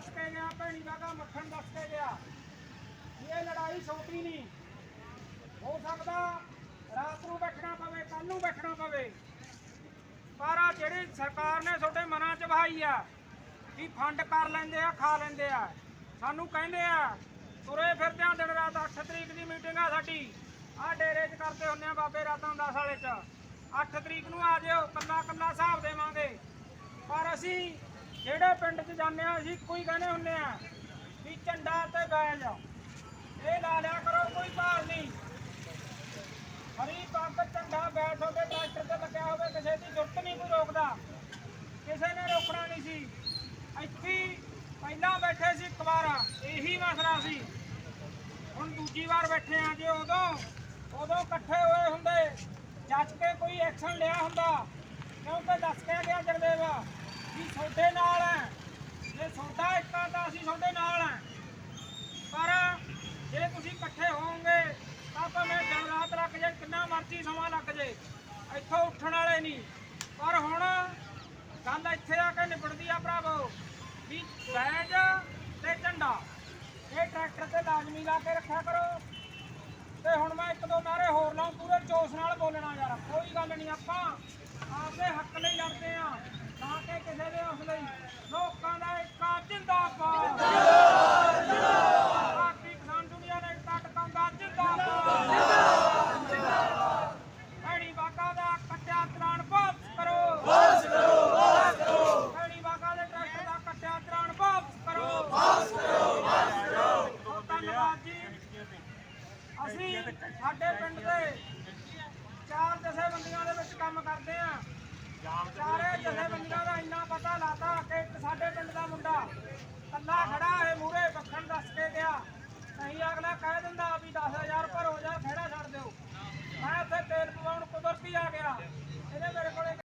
ਸਾਡਾ ਮੱਖਣ ਦੱਸ ਕੇ ਗਿਆ। ਇਹ ਲੜਾਈ ਛੋਟੀ ਨਹੀਂ। ਹੋ ਸਕਦਾ ਰਾਤ ਨੂੰ ਬੈਠਣਾ ਪਵੇ ਕੱਲ ਨੂੰ ਬੈਠਣਾ ਪਵੇ। ਪਰ ਆ ਜਿਹੜੀ ਸਰਕਾਰ ਨੇ ਤੁਹਾਡੇ ਮਨਾਂ 'ਚ ਵਹਾਈ ਆ ਕਿ ਫੰਡ ਕਰ ਲੈਂਦੇ ਆ, ਖਾ ਲੈਂਦੇ ਆ। ਸਾਨੂੰ ਕਹਿੰਦੇ ਆ, ਤੁਰੇ ਫਿਰਦੇ ਆ ਦਿਨ ਰਾਤ 8 ਤਰੀਕ ਦੀ ਮੀਟਿੰਗ ਆ ਸਾਡੀ। ਆ ਡੇਰੇ 'ਚ ਕਰਦੇ ਹੁੰਨੇ ਆ ਬਾਬੇ ਰਾਤਾਂ 10 ਵਾਲੇ 'ਚ। 8 ਤਰੀਕ ਨੂੰ ਆ ਜਿਓ ਕੱਲਾ ਕੱਲਾ ਹਿਸਾਬ ਦੇਵਾਂਗੇ ਪਰ ਅਸੀਂ ਜਿਹੜੇ ਪਿੰਡ 'ਚ ਜਾਂਦੇ ਆ ਅਸੀਂ ਕੋਈ ਕਹਿੰਦੇ ਹੁੰਨੇ ਆ ਵੀ ਝੰਡਾ ਤੇ ਬੈਜ ਇਹ ਲਾ ਲਿਆ ਕਰੋ, ਕੋਈ ਭਾਰ ਨਹੀਂ। ਹਰੀ ਪੱਗ ਝੰਡਾ ਬੈਠ ਹੋਵੇ ਟਰੈਕਟਰ ਤੇ ਲੱਗਿਆ ਹੋਵੇ, ਕਿਸੇ ਦੀ ਜ਼ਰੂਰਤ ਨਹੀਂ ਕੋਈ ਰੋਕਦਾ। ਕਿਸੇ ਨੇ ਰੋਕਣਾ ਨਹੀਂ ਸੀ। ਇੱਥੇ ਪਹਿਲਾਂ ਬੈਠੇ ਸੀ ਇੱਕ ਵਾਰ, ਇਹੀ ਮਸਲਾ ਸੀ। ਹੁਣ ਦੂਜੀ ਵਾਰ ਬੈਠੇ ਆ ਜੇ ਉਦੋਂ ਉਦੋਂ ਇਕੱਠੇ ਹੋਏ ਹੁੰਦੇ, ਜੱਜ ਕੇ ਕੋਈ ਐਕਸ਼ਨ ਲਿਆ ਹੁੰਦਾ। ਕਿਉਂਕਿ ਦੱਸ ਕੇ ਗਿਆ ਜਗਦੇਵ ਵੀ ਤੁਹਾਡੇ ਨਾਲ ਹੈ ਜੇ ਤੁਹਾਡਾ ਇੱਕਾ ਤਾਂ ਅਸੀਂ ਤੁਹਾਡੇ ਨਾਲ ਹੈ ਪਰ ਜੇ ਤੁਸੀਂ ਇਕੱਠੇ ਹੋਵੋਗੇ ਤਾਂ ਭਾਵੇਂ ਦਿਨ ਰਾਤ ਲੱਗ ਜਾਏ ਕਿੰਨਾ ਮਰਜ਼ੀ ਸਮਾਂ ਲੱਗ ਜਾਏ ਇੱਥੋਂ ਉੱਠਣ ਵਾਲੇ ਨਹੀਂ। ਪਰ ਹੁਣ ਗੱਲ ਇੱਥੇ ਆ ਕੇ ਨਿਬੜਦੀ ਆ ਭਰਾਵੋ। ਵੀ ਬੈਜ ਤੇ ਝੰਡਾ। ਇਹ ਟਰੈਕਟਰ ਤੇ ਲਾਜ਼ਮੀ ਲਾ ਕੇ ਰੱਖਿਆ ਕਰੋ। ਤੇ ਹੁਣ ਮੈਂ ਇੱਕ ਦੋ ਨਾਰੇ ਹੋਰ ਲਾਉਂ ਪੂਰੇ ਜੋਸ਼ ਨਾਲ ਬੋਲਣਾ ਯਾਰ। ਕੋਈ ਗੱਲ ਨਹੀਂ, ਆਪਾਂ ਆਪਦੇ ਹੱਕ ਲਈ ਲੜਦੇ ਆ। ਨਾ ਕਿ ਕਿਸੇ ਦੇ ਕੰਮ ਕਰਦੇ ਆ। ਸਾਰੇ ਜਥੇਬੰਦੀਆਂ ਦਾ ਇੰਨਾ ਪਤਾ ਲਾਤਾ ਕਿ ਇੱਕ ਸਾਡੇ ਪਿੰਡ ਦਾ ਮੁੰਡਾ ਕੱਲਾ ਖੜਾ